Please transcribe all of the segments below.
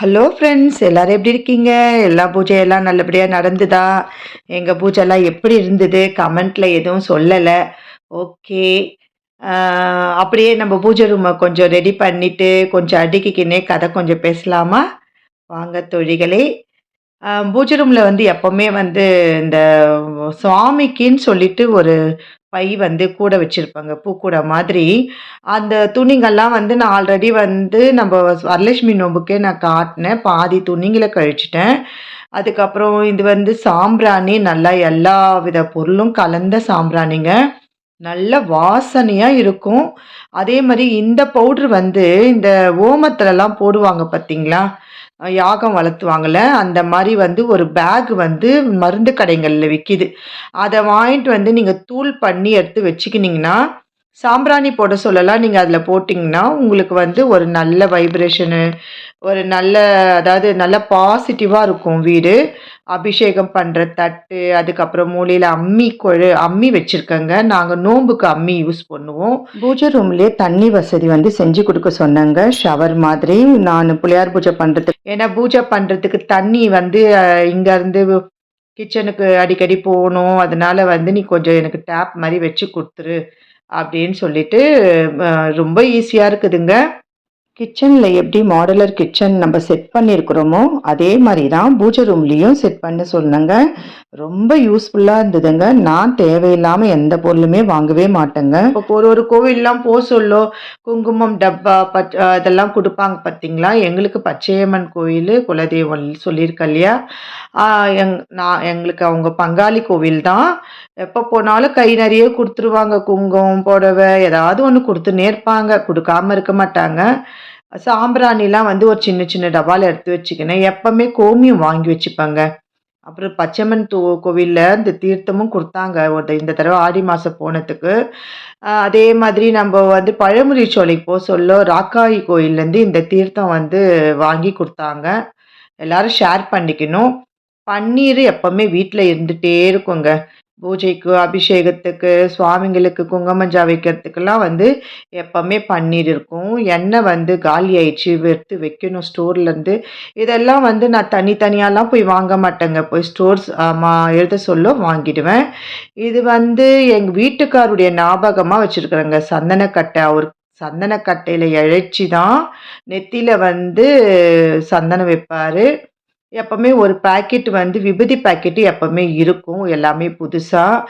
Hello friends எல்லோரும் எப்படி இருக்கீங்க? எல்லா பூஜையெல்லாம் நல்லபடியாக நடந்துதா? எங்கள் பூஜைலாம் எப்படி இருந்தது? கமெண்ட்டில் எதுவும் சொல்லலை. ஓகே அப்படியே நம்ம பூஜை ரூமை கொஞ்சம் ரெடி பண்ணிவிட்டு கொஞ்சம் அடிக்கிக்கினே கதை கொஞ்சம் பேசலாமா? வாங்க தொழிகளே. பூஜை ரூமில் வந்து எப்போவுமே வந்து இந்த சுவாமிக்குன்னு சொல்லிட்டு ஒரு பை வந்து கூட வச்சுருப்பாங்க பூக்கூடை மாதிரி. அந்த துணிங்கள்லாம் வந்து நான் ஆல்ரெடி வந்து நம்ம வரலட்சுமி நோம்புக்கே நான் காட்டினேன். பாதி துணிங்களை கழிச்சிட்டேன். அதுக்கப்புறம் இது வந்து சாம்பிராணி நல்லா எல்லா வித பொருளும் கலந்த சாம்பிராணிங்க. நல்ல வாசனையாக இருக்கும். அதே மாதிரி இந்த பவுட்ரு வந்து இந்த ஓமத்துலலாம் போடுவாங்க பார்த்தீங்களா? யாகம் வளர்த்துவாங்கள்ல அந்த மாதிரி வந்து ஒரு பேக் வந்து மருந்து கடைகளில் விற்கிது அதை வாங்கிட்டு வந்து நீங்கள் தூள் பண்ணி எடுத்து வச்சுக்கினீங்கன்னா சாம்பிராணி போட சொல்லலாம் நீங்கள் அதில் போட்டிங்கன்னா உங்களுக்கு வந்து ஒரு நல்ல வைப்ரேஷனு ஒரு நல்ல அதாவது நல்ல பாசிட்டிவாக இருக்கும் வீடு. அபிஷேகம் பண்ணுற தட்டு அதுக்கப்புறம் மூலையில் அம்மி கொழு அம்மி வச்சுருக்கேங்க. நாங்கள் நோம்புக்கு அம்மி யூஸ் பண்ணுவோம். பூஜை ரூம்லேயே தண்ணி வசதி வந்து செஞ்சு கொடுக்க சொன்னாங்க. ஷவர் மாதிரி நான் புளியார் பூஜை பண்ணுறதுக்கு ஏன்னா பூஜை பண்ணுறதுக்கு தண்ணி வந்து இங்கேருந்து கிச்சனுக்கு அடிக்கடி போகணும். அதனால வந்து நீ கொஞ்சம் எனக்கு டேப் மாதிரி வச்சு கொடுத்துரு. அப்படின்னு சொல்லிட்டு ரொம்ப ஈஸியாக இருக்குதுங்க. கிச்சனில் எப்படி மாடலர் கிச்சன் நம்ம செட் பண்ணியிருக்கிறோமோ அதே மாதிரி தான் பூஜை ரூம்லேயும் செட் பண்ண சொன்னேங்க. ரொம்ப யூஸ்ஃபுல்லாக இருந்ததுங்க. நான் தேவையில்லாமல் எந்த பொருளுமே வாங்கவே மாட்டேங்க. இப்போ ஒரு ஒரு கோவில்லாம் போக சொல்லோ. குங்குமம் டப்பா பச் இதெல்லாம் கொடுப்பாங்க பார்த்தீங்களா எங்களுக்கு பச்சையம்மன் கோயில் குலதெய்வம் சொல்லியிருக்க இல்லையா? எங் நான் எங்களுக்கு அவங்க பங்காளி கோவில் தான் எப்போ போனாலும் கை நிறைய கொடுத்துருவாங்க. குங்குமம் புடவை ஏதாவது ஒன்று கொடுத்துன்னே இருப்பாங்க. கொடுக்காம இருக்க மாட்டாங்க. சாம்பிராணிலாம் வந்து ஒரு சின்ன சின்ன டப்பாவில் எடுத்து வச்சுக்கினேன் எப்பவுமே கோமியம் வாங்கி வச்சுப்பாங்க. அப்புறம் பச்சைமன் தூ கோவிலில் இந்த தீர்த்தமும் கொடுத்தாங்க. ஒரு இந்த தடவை ஆடி மாதம் போனதுக்கு. அதே மாதிரி நம்ம வந்து பழமுதிர் சோலைக்கு போக சொல்ல ராக்காயி கோயில்லேருந்து இந்த தீர்த்தம் வந்து வாங்கி கொடுத்தாங்க. எல்லாரும் ஷேர் பண்ணிக்கணும். பன்னீர் எப்பவுமே வீட்டில் இருந்துகிட்டே இருக்குங்க. பூஜைக்கு அபிஷேகத்துக்கு சுவாமிங்களுக்கு குங்குமஞ்சா வைக்கிறதுக்கெல்லாம் வந்து எப்போவுமே பன்னீர் இருக்கும். எண்ணெய் வந்து காலி ஆயிடுச்சு எடுத்து வைக்கணும் ஸ்டோர்லேருந்து. இதெல்லாம் வந்து நான் தனித்தனியாலாம் போய் வாங்க மாட்டேங்க. போய் ஸ்டோர்ஸ் எழுத சொல்ல வாங்கிடுவேன். இது வந்து எங்கள் வீட்டுக்காருடைய ஞாபகமாக வச்சுருக்குறேங்க. சந்தனக்கட்டை அவர் சந்தனக்கட்டையில் இழைச்சி தான் நெத்தியில் வந்து சந்தனம் வைப்பார். எப்போவுமே ஒரு பாக்கெட் வந்து விபூதி பாக்கெட்டு எப்போவுமே இருக்கும் எல்லாமே புதுசாக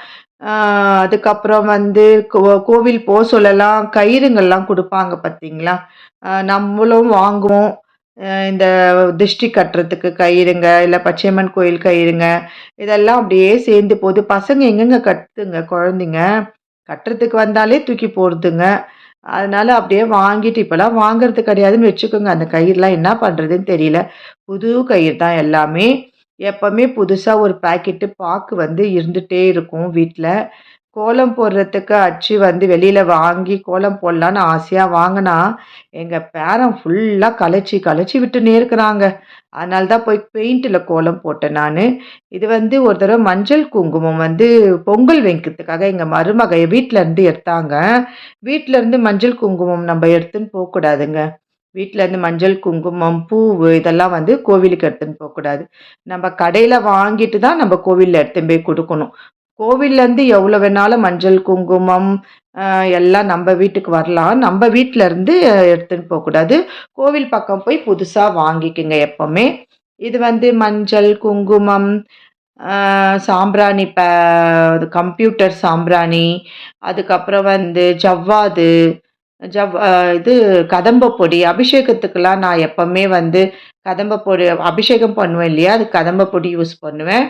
அதுக்கப்புறம் வந்து கோ கோவில் போக சொல்லலாம் கயிறுங்கள்லாம் கொடுப்பாங்க பார்த்தீங்களா நம்மளும் வாங்குவோம். இந்த திருஷ்டி கட்டுறதுக்கு கயிறுங்க இல்லை பச்சையம்மன் கோயில் கயிறுங்க இதெல்லாம் அப்படியே சேர்ந்து போகுது பசங்க எங்கெங்க கட்டுங்க குழந்தைங்க கட்டுறதுக்கு வந்தாலே தூக்கி போடுதுங்க. அதனால அப்படியே வாங்கிட்டு இப்போலாம் வாங்குறது கிடையாதுன்னு வச்சுக்கோங்க. அந்த கயிறுலாம் என்ன பண்ணுறதுன்னு தெரியல. புது கயிறு தான் எல்லாமே. எப்பவுமே புதுசாக ஒரு பாக்கெட்டு பாக்கு வந்து இருந்துகிட்டே இருக்கும் வீட்டில் கோலம் போடுறதுக்கு அச்சு வந்து வெளியில் வாங்கி கோலம் போடலான்னு ஆசையாக வாங்கினா எங்கள் பேரன் ஃபுல்லாக கலைச்சி கலைச்சி விட்டுனே இருக்கிறாங்க. அதனால தான் போய் பெயிண்டில் கோலம் போட்டேன் நான். இது வந்து ஒரு தடவை மஞ்சள் குங்குமம் வந்து பொங்கல் வைக்கிறதுக்காக எங்கள் மருமக வீட்டில் இருந்து எடுத்தாங்க. வீட்ல இருந்து மஞ்சள் குங்குமம் நம்ம எடுத்துன்னு போகக்கூடாதுங்க வீட்டிலேருந்து இருந்து மஞ்சள் குங்குமம் பூவு இதெல்லாம் வந்து கோவிலுக்கு எடுத்துன்னு போகக்கூடாது நம்ம கடையில் வாங்கிட்டு தான் நம்ம கோவிலில் எடுத்துன்னு போய் கொடுக்கணும். கோவில்லேருந்து எவ்வளோ வேணாலும் மஞ்சள் குங்குமம் எல்லாம் நம்ம வீட்டுக்கு வரலாம். நம்ம வீட்டில் இருந்து எடுத்துன்னு போகக்கூடாது கோவில் பக்கம் போய் புதுசாக வாங்கிக்கோங்க எப்போவுமே. இது வந்து மஞ்சள் குங்குமம் சாம்பிராணி ப கம்ப்யூட்டர் சாம்பிராணி அதுக்கப்புறம் வந்து ஜவ்வாது ஜவ் இது கதம்ப பொடி. அபிஷேகத்துக்கெல்லாம் நான் எப்போவுமே வந்து கதம்ப பொடி அபிஷேகம் பண்ணுவேன் இல்லையா? அது கதம்ப பொடி யூஸ் பண்ணுவேன்.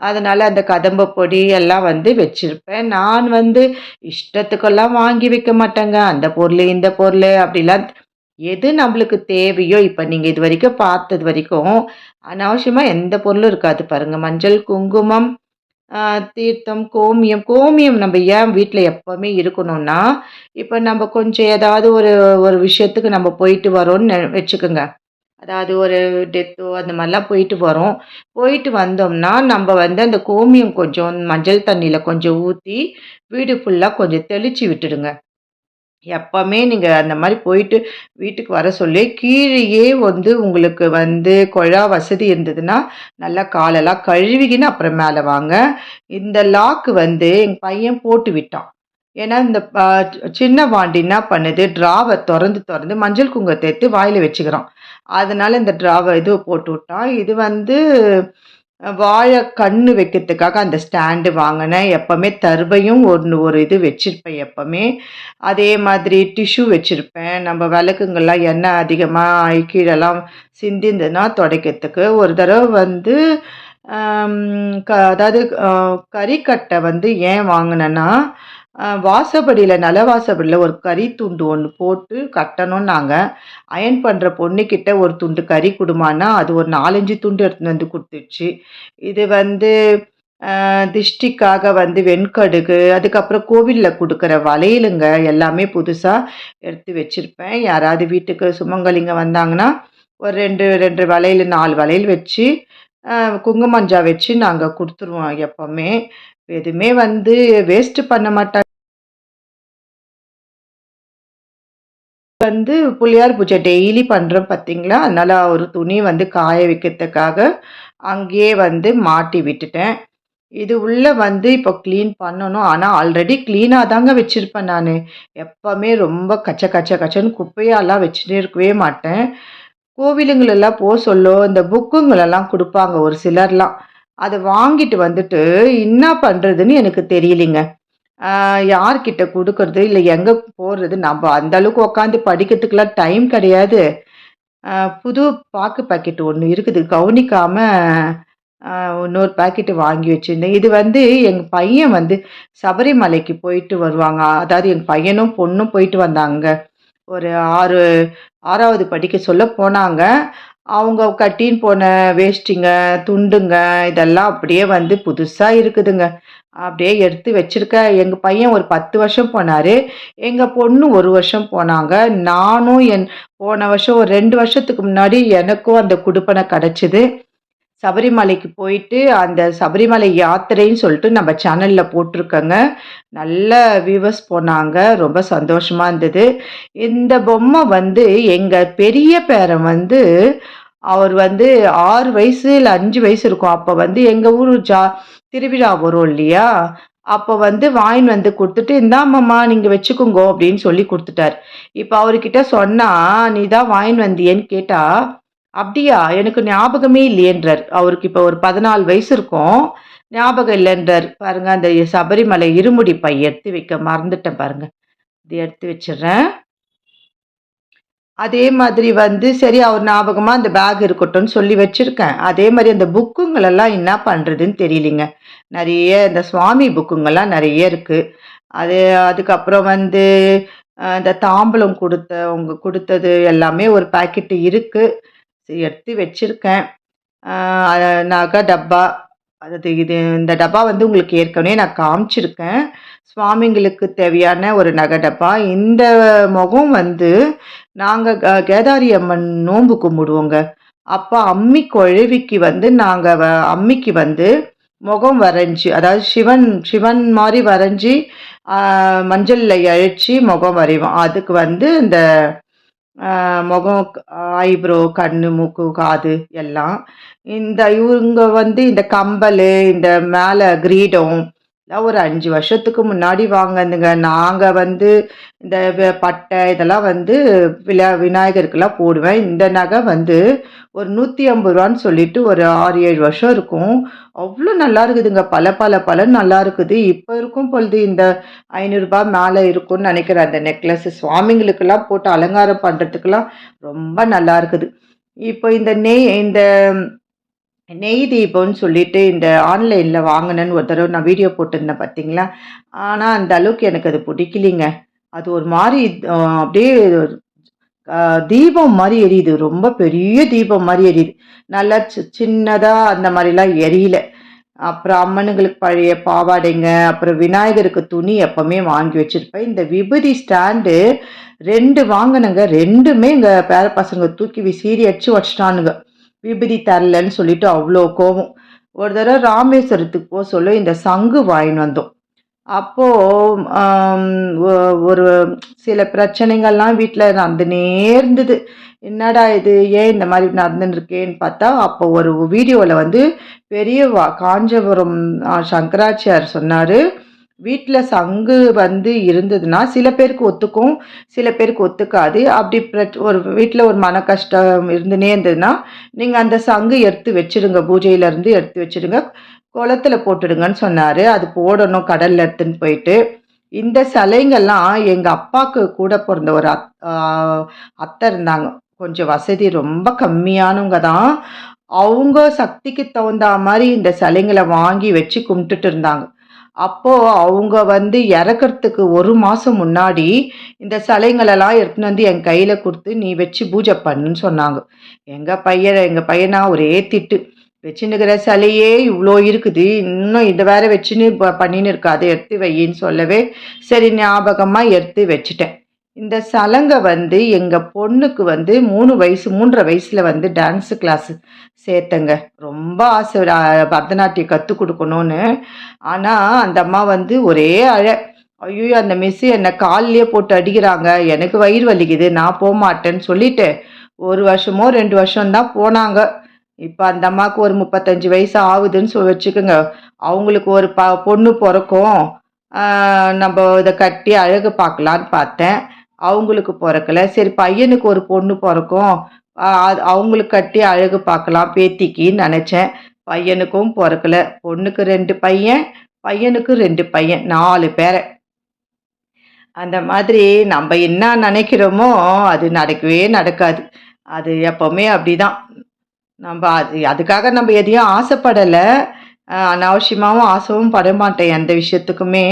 அதனால் அந்த கதம்ப பொடி எல்லாம் வந்து வச்சிருப்பேன். நான் வந்து இஷ்டத்துக்கெல்லாம் வாங்கி வைக்க மாட்டேங்க. அந்த பொருள் இந்த பொருள் அப்படிலாம் எது நம்மளுக்கு தேவையோ இப்போ நீங்கள் இது வரைக்கும் பார்த்தது வரைக்கும் அனாவசியமாக எந்த பொருளும் இருக்காது. பாருங்கள் மஞ்சள் குங்குமம் தீர்த்தம் கோமியம். கோமியம் நம்ம ஏன் வீட்டில் எப்போவுமே இருக்கணும்னா இப்போ நம்ம கொஞ்சம் ஏதாவது ஒரு ஒரு விஷயத்துக்கு நம்ம போயிட்டு வரோம்னு நெ- வச்சுக்கோங்க. அதாவது ஒரு டெத்தோ அந்த மாதிரிலாம் போயிட்டு வரோம் போயிட்டு வந்தோம்னா நம்ம வந்து அந்த கோமியம் கொஞ்சம் மஞ்சள் தண்ணியில் கொஞ்சம் ஊற்றி வீடு ஃபுல்லாக கொஞ்சம் தெளித்து விட்டுடுங்க எப்பவுமே நீங்கள் அந்த மாதிரி போயிட்டு வீட்டுக்கு வர சொல்லி, கீழேயே வந்து உங்களுக்கு வந்து குழா வசதி இருந்ததுன்னா, நல்லா காலெல்லாம் கழுவிக்கின்னு அப்புறம் மேலே வாங்க. இந்த லாக்கு வந்து எங்கள் பையன் போட்டு விட்டான். ஏன்னா, இந்த ப சின்ன வாண்டி என்ன பண்ணுது, ட்ராவை திறந்து திறந்து மஞ்சள் குங்குமத்த எடுத்து வாயில் வச்சுக்கிறான். அதனால இந்த ட்ராவை இது போட்டு விட்டான். இது வந்து வாழை கண்ணு வைக்கிறதுக்காக அந்த ஸ்டாண்டு வாங்கினேன் எப்போவுமே தருபையும் ஒன்று ஒரு இது வச்சுருப்பேன் எப்போவுமே அதே மாதிரி டிஷ்யூ வச்சுருப்பேன் நம்ம விளக்குங்கள்லாம் எண்ணெய் அதிகமாக கீழெல்லாம் சிந்திந்ததுன்னா துடைக்கிறதுக்கு. ஒரு தடவை வந்து க அதாவது கறிக்கட்டை வந்து ஏன் வாங்கினேன்னா வாசப்படியில் நில வாசப்படியில் ஒரு கறி துண்டு ஒன்று போட்டு கட்டணும்னாங்க. அயன் பண்ணுற பொண்ணுக்கிட்ட ஒரு துண்டு கறி குடுமான்னா, அது ஒரு 4, 5 துண்டு எடுத்துன்னு வந்து கொடுத்துச்சு இது வந்து திஷ்டிக்காக வந்து வெண்கடுகு, அதுக்கப்புறம் கோவில்ல கொடுக்குற வளையலுங்க எல்லாமே புதுசாக எடுத்து வச்சுருப்பேன் யாராவது வீட்டுக்கு சுமங்கலிங்க வந்தாங்கன்னா, ஒரு 2, 2 வளையல், நாலு வளையல் வச்சு, குங்குமஞ்சா வச்சு நாங்கள் கொடுத்துருவோம் எப்போவுமே எதுவுமே வந்து வேஸ்ட்டு பண்ண மாட்டாங்க. வந்து புளியார் பூஜை டெய்லி பண்ணுறோம் பார்த்தீங்களா? அதனால் ஒரு துணி வந்து காய வைக்கிறதுக்காக, அங்கேயே வந்து மாட்டி விட்டுட்டேன். இது உள்ள வந்து இப்போ க்ளீன் பண்ணணும். ஆனால் ஆல்ரெடி க்ளீனாக தாங்க வச்சுருப்பேன் நான் எப்போவுமே ரொம்ப கச்ச கச்ச கச்சன்னு குப்பையாலாம் வச்சுட்டே இருக்கவே மாட்டேன். கோவிலுங்களெல்லாம் போ சொல்லோ, இந்த புக்குங்களெல்லாம் கொடுப்பாங்க ஒரு சிலர்லாம். அதை வாங்கிட்டு வந்துட்டு, என்ன பண்ணுறதுன்னு எனக்கு தெரியலைங்க. யார்கிட்ட கொடுக்கறது இல்லை எங்கே போடுறது? நம்ம அந்த அளவுக்கு உட்காந்து படிக்கிறதுக்குலாம் டைம் கிடையாது. புது பாக்கு பாக்கெட் ஒன்று இருக்குது. கவனிக்காம இன்னொரு பாக்கெட்டு வாங்கி வச்சிருந்தேன். இது வந்து எங்கள் பையன் வந்து சபரிமலைக்கு போயிட்டு வருவாங்க. அதாவது எங்கள் பையனும், பொண்ணும் போயிட்டு வந்தாங்க. ஒரு 6 6வது படிக்க சொல்ல போனாங்க. அவங்க கட்டின்னு போன வேஷ்டிங்க, துண்டுங்க இதெல்லாம் அப்படியே வந்து புதுசாக இருக்குதுங்க. அப்படியே எடுத்து வச்சிருக்க எங்கள் பையன் ஒரு 10 வருஷம் போனார் எங்கள் பொண்ணு ஒரு வருஷம் போனாங்க. நானும் என் போன வருஷம் ஒரு ரெண்டு வருஷத்துக்கு முன்னாடி எனக்கும் அந்த குடுப்பனை கிடச்சிது சபரிமலைக்கு போயிட்டு, அந்த சபரிமலை யாத்திரைன்னு சொல்லிட்டு நம்ம சேனலில் போட்டிருக்கோங்க நல்ல வியூவர்ஸ் போனாங்க. ரொம்ப சந்தோஷமாக இருந்தது. இந்த பொம்மை வந்து எங்கள் பெரிய பேரன் வந்து, அவர் வந்து ஆறு வயசு இல்லை அஞ்சு வயசு இருக்கும். அப்போ வந்து எங்கள் ஊர் ஜா திருவிழா வரும் இல்லையா? அப்போ வந்து வாங்கின்னு வந்து கொடுத்துட்டு இந்தாமம்மா நீங்கள் வச்சுக்கோங்கோ" அப்படின்னு சொல்லி கொடுத்துட்டார் இப்போ அவர்கிட்ட சொன்னால் "நீ தான் வாங்கின்னு வந்தியேன்னு" கேட்டால் "அப்படியா? எனக்கு ஞாபகமே இல்லையேன்றாரு." அவருக்கு இப்போ ஒரு 14 வயசு இருக்கும். ஞாபகம் இல்லைன்றார் பாருங்க அந்த சபரிமலை இருமுடி பை எடுத்து வைக்க மறந்துட்டேன் பாருங்க. இது எடுத்து வச்சிடுறேன் அதே மாதிரி வந்து சரி அவர் ஞாபகமாக அந்த பேக் இருக்கட்டும்னு சொல்லி வச்சுருக்கேன் அதே மாதிரி அந்த புக்குங்களெல்லாம் என்ன பண்ணுறதுன்னு தெரியலிங்க நிறைய இந்த சுவாமி புக்குங்கள்லாம் நிறைய இருக்குது அது அதுக்கப்புறம் வந்து அ இந்த கொடுத்த உங்கள் கொடுத்தது எல்லாமே ஒரு பேக்கெட்டு இருக்குது எடுத்து வச்சிருக்கேன். நகை டப்பா. அது இது இந்த டப்பா வந்து உங்களுக்கு ஏற்கனவே நான் காமிச்சிருக்கேன். சுவாமிங்களுக்கு தேவையான ஒரு நகை டப்பா. இந்த முகம் வந்து நாங்கள் கேதாரி அம்மன் நோன்பு கும்பிடுவோங்க. அப்போ அம்மி கொழுவிக்கு வந்து நாங்கள் வ அம்மிக்கு வந்து முகம் வரைஞ்சு, அதாவது சிவன் சிவன் மாதிரி வரைஞ்சி மஞ்சளில் மஞ்சள்ல முகம் வரைவோம். அதுக்கு வந்து இந்த முகம், ஐப்ரோ, கண்ணு, மூக்கு, காது எல்லாம். இந்த இவங்க வந்து இந்த கம்பல் இந்த மேலே கிரீடம் ஒரு அஞ்சு வருஷத்துக்கு முன்னாடி வாங்கினதுங்க நாங்கள் வந்து இந்த பட்டை இதெல்லாம் வந்து விழா விநாயகருக்குலாம் போடுவேன். இந்த நகை வந்து ஒரு நூற்றி ஐம்பது ரூபான்னு சொல்லிட்டு ஒரு 6, 7 வருஷம் இருக்கும். அவ்வளோ நல்லா இருக்குதுங்க. பல பல பல நல்லா இருக்குது. இப்போ இருக்கும் பொழுது இந்த ஐநூறுரூபா மேலே இருக்கும்னு நினைக்கிறேன் அந்த நெக்லஸ் சுவாமிங்களுக்கெல்லாம் போட்டு அலங்காரம் பண்ணுறதுக்கெல்லாம் ரொம்ப நல்லா இருக்குது. இப்போ இந்த நெய் இந்த நெய் தீபம்னு சொல்லிட்டு இந்த ஆன்லைனில் வாங்கினேன்னு ஒரு தடவை நான் வீடியோ போட்டிருந்தேன் பார்த்தீங்களா? ஆனால் அந்த அளவுக்கு எனக்கு அது பிடிக்கலிங்க அது ஒரு மாதிரி அப்படியே தீபம் மாதிரி எரியுது. ரொம்ப பெரிய தீபம் மாதிரி எரியுது. நல்லா சி சின்னதாக அந்த மாதிரிலாம் எரியல. அப்புறம் அம்மனுங்களுக்கு பழைய பாவாடைங்க, அப்புறம் விநாயகருக்கு துணி எப்பவுமே வாங்கி வச்சுருப்பேன் இந்த விபூதி ஸ்டாண்டு ரெண்டு வாங்கினங்க ரெண்டுமே எங்கள் பேர பசங்க தூக்கி சீரி அடிச்சு வச்சிட்டானுங்க விபதி தரலன்னு சொல்லிட்டு அவ்வளோ கோவம். ஒரு தடவை ராமேஸ்வரத்துக்கு போக சொல்ல இந்த சங்கு வாங்கின்னு வந்தோம். அப்போது ஒரு சில பிரச்சனைகள்லாம் வீட்டில் நடந்துனே இருந்தது என்னடா இது ஏன் இந்த மாதிரி நடந்துருக்கேன்னு பார்த்தா அப்போ ஒரு வீடியோவில் வந்து பெரிய வா காஞ்சிபுரம் சங்கராச்சார் சொன்னார் வீட்டில் சங்கு வந்து இருந்ததுன்னா சில பேருக்கு ஒத்துக்கும் சில பேருக்கு ஒத்துக்காது. அப்படி ஒரு வீட்டில் ஒரு மன கஷ்டம் இருந்துனே இருந்ததுன்னா நீங்கள் அந்த சங்கு எடுத்து வச்சிடுங்க பூஜையிலேருந்து எடுத்து வச்சுடுங்க. குளத்துல போட்டுடுங்கன்னு சொன்னார். அது போடணும் கடலில் எடுத்துன்னு போயிட்டு. இந்த சிலைங்கள்லாம் எங்கள் அப்பாவுக்கு கூட பிறந்த ஒரு அத் அத்தை இருந்தாங்க. கொஞ்சம் வசதி ரொம்ப கம்மியானவங்க தான். அவங்க சக்திக்கு தகுந்த மாதிரி இந்த சிலைங்களை வாங்கி வச்சு கும்பிட்டுட்டு இருந்தாங்க. அப்போ அவங்க வந்து இறக்கிறதுக்கு ஒரு மாதம் முன்னாடி இந்த சிலைங்களெல்லாம் எடுத்துன்னு வந்து என் கையில் கொடுத்து நீ வச்சு பூஜை பண்ணுன்னு சொன்னாங்க. எங்கள் பையன் எங்கள் பையனா ஒரே திட்டு. வச்சுன்னுக்கிற சிலையே இவ்வளோ இருக்குது. இன்னும் இதை வேற வச்சுன்னு ப- பண்ணின்னு இருக்காது. எடுத்து வையின்னு சொல்லவே சரி ஞாபகமாக எடுத்து வச்சுட்டேன். இந்த சலங்கை வந்து எங்கள் பொண்ணுக்கு வந்து மூணு வயசு மூன்றரை வயசில் வந்து டான்ஸு கிளாஸ் சேர்த்தங்க. ரொம்ப ஆசை. பரதநாட்டியம் கற்றுக் கொடுக்கணும்னு. ஆனால் அந்த அம்மா வந்து ஒரே அழ. ஐயோ அந்த மிஸ்ஸு என்னை கால்லையே போட்டு அடிக்கிறாங்க. எனக்கு வயிறு வலிக்குது. நான் போக மாட்டேன்னு சொல்லிட்டு ஒரு வருஷமோ ரெண்டு வருஷம்தான் போனாங்க. இப்போ அந்த அம்மாவுக்கு ஒரு முப்பத்தஞ்சு வயசு ஆகுதுன்னு சொல்லி வச்சுக்கோங்க. அவங்களுக்கு ஒரு ப பொண்ணு பிறக்கும். நம்ம இதை கட்டி அழகு பார்க்கலான்னு பார்த்தேன். அவங்களுக்கு பிறக்கல. சரி பையனுக்கு ஒரு பொண்ணு பிறக்கும். அது அவங்களுக்கு கட்டி அழகு பார்க்கலாம். பேத்திக்கின்னு நினச்சேன். பையனுக்கும் பிறக்கல. பொண்ணுக்கு ரெண்டு பையன் பையனுக்கு ரெண்டு பையன். நாலு பேரை. அந்த மாதிரி நம்ம என்ன நினைக்கிறோமோ அது நடக்கவே நடக்காது. அது எப்பவுமே அப்படிதான். நம்ம அது அதுக்காக நம்ம எதையும் ஆசைப்படலை. அனாவசியமாகவும் ஆசைவும் படமாட்டேன் எந்த விஷயத்துக்குமே.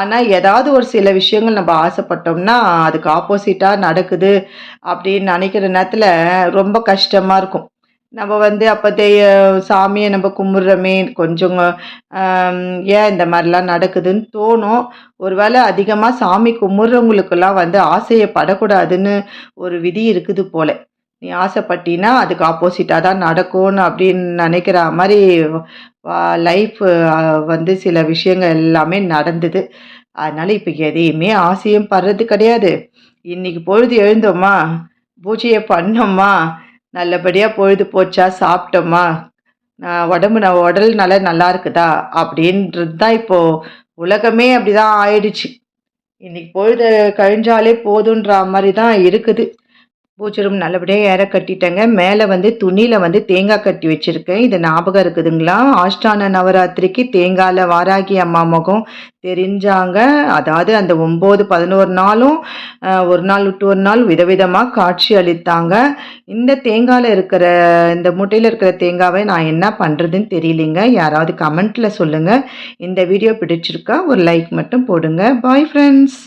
ஆனால் ஏதாவது ஒரு சில விஷயங்கள் நம்ம ஆசைப்பட்டோம்னா அதுக்கு ஆப்போசிட்டாக நடக்குது அப்படின்னு நினைக்கிற நேரத்தில் ரொம்ப கஷ்டமாக இருக்கும். நம்ம வந்து அப்போ சாமியை நம்ம கும்பிட்றோமே கொஞ்சம் ஏன் இந்த மாதிரிலாம் நடக்குதுன்னு தோணும். ஒருவேளை அதிகமாக சாமி கும்பிட்றவங்களுக்கெல்லாம் வந்து ஆசையை படக்கூடாதுன்னு ஒரு விதி இருக்குது போல. நீ ஆசைப்பட்டினா அதுக்கு ஆப்போசிட்டாக தான் நடக்கும்னு அப்படின்னு நினைக்கிற மாதிரி லைஃப் வந்து சில விஷயங்கள் எல்லாமே நடந்தது. அதனால் இப்போ எதையுமே ஆசையும் படுறது கிடையாது. இன்னைக்கு பொழுது எழுந்தோமா? பூஜையை பண்ணோமா? நல்லபடியாக பொழுது போச்சா? சாப்பிட்டோமா? நான் உடம்பு நான் உடல் நல்லா நல்லா இருக்குதா? அப்படின்றது தான் இப்போது உலகமே அப்படி தான் ஆயிடுச்சு. இன்றைக்கி பொழுது கழிஞ்சாலே போதுன்ற மாதிரி தான் இருக்குது. பூச்சரும் நல்லபடியாக ஏற கட்டிட்டேங்க. மேலே வந்து துணியில் வந்து தேங்காய் கட்டி வச்சுருக்கேன். இது ஞாபகம் இருக்குதுங்களா? ஆஷ்டான நவராத்திரிக்கு தேங்காயில் வாராகி அம்மா முகம் தெரிஞ்சாங்க. அதாவது அந்த ஒம்பது பதினோரு நாளும் ஒரு நாள் விட்டு ஒரு நாள் விதவிதமாக காட்சி அளித்தாங்க. இந்த தேங்காயில் இருக்கிற இந்த முட்டையில் இருக்கிற தேங்காவை நான் என்ன பண்ணுறதுன்னு தெரியலிங்க. யாராவது கமெண்ட்டில் சொல்லுங்கள் இந்த வீடியோ பிடிச்சிருக்கா ஒரு லைக் மட்டும் போடுங்க. Bye friends.